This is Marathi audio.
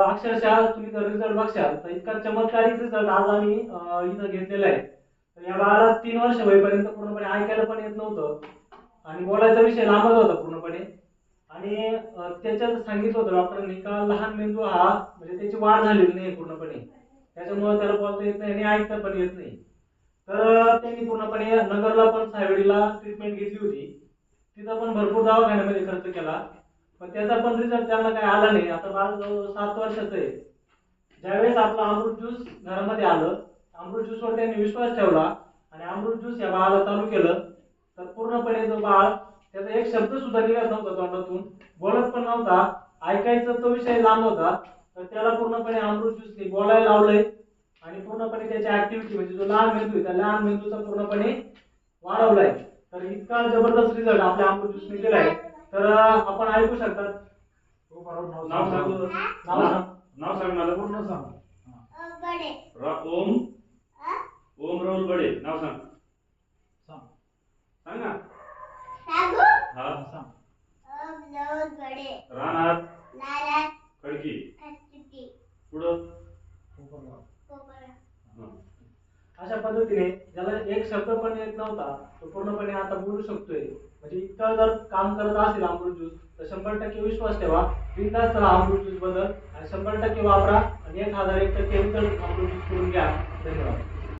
अक्षरशः तुम्ही जर रिझल्ट बघशाल तर इतका चमत्कारिक रिझल्ट आज आम्ही इथं घेतलेला आहे. या बाळाला तीन वर्ष होईपर्यंत पूर्णपणे ऐकायला पण येत नव्हतं. आणि बोलायचा विषय लांबच होता पूर्णपणे. आणि त्याच्यात सांगितलं होतं डॉक्टरांनी का लहान मेंदू हा म्हणजे त्याची वाढ झालेली नाही पूर्णपणे. त्याच्यामुळे त्याला बोलता येत नाही आणि ऐकता पण येत नाही. तर त्यांनी पूर्णपणे नगरला पण सायवडीला ट्रीटमेंट घेतली होती. तिथं पण भरपूर दवाखान्यामध्ये खर्च केला. पण त्याचा पण रिझल्ट त्यांना काही आला नाही. आता बाळ जवळजवळ सात वर्षाचं आहे. ज्यावेळेस आपलं अमृत ज्यूस घरामध्ये आलं अमृत ज्यूसवर त्यांनी विश्वास ठेवला आणि अमृत ज्यूस या बाळाला चालू केलं तर पूर्णपणे जो बाळ त्याचा एक शब्द सुद्धा निघत नव्हता तोंडातून. बोलत पण नव्हता. ऐकायचा तो विषय लांब होता. तर त्याला पूर्णपणे अमृत ज्यूसने बोलायला लावलंय. आणि पूर्णपणे त्याची ऍक्टिव्हिटी म्हणजे जो लहान मेंदू आहे त्या लहान मेंदूचा पूर्णपणे वाढवलाय. तर इतका जबरदस्त रिझल्ट आपल्या अमृत ज्यूसने दिलाय. तर आपण ऐकू शकतात. नाव सांग नाव सांग. नाव सांग मला. पूर्ण सांग. बडे रा- ओम. ओम राहुल बडे. नाव सांग. सांग. सांग ना. सागू? हा. बडे. लाला खडकी. पुढं. कोपरगाव. हा. अशा पद्धतीने ज्याला एक शब्द पण येत नव्हता तो पूर्णपणे आता बोलू शकतोय. म्हणजे इतकं जर काम करत असेल अमृत ज्यूस तर शंभर टक्के विश्वास ठेवा बिंदास चला अमृत ज्यूसबद्दल आणि शंभर टक्के वापरा आणि एक हजार एक टक्के रिझल्ट अमृत ज्यूस करून घ्या. धन्यवाद.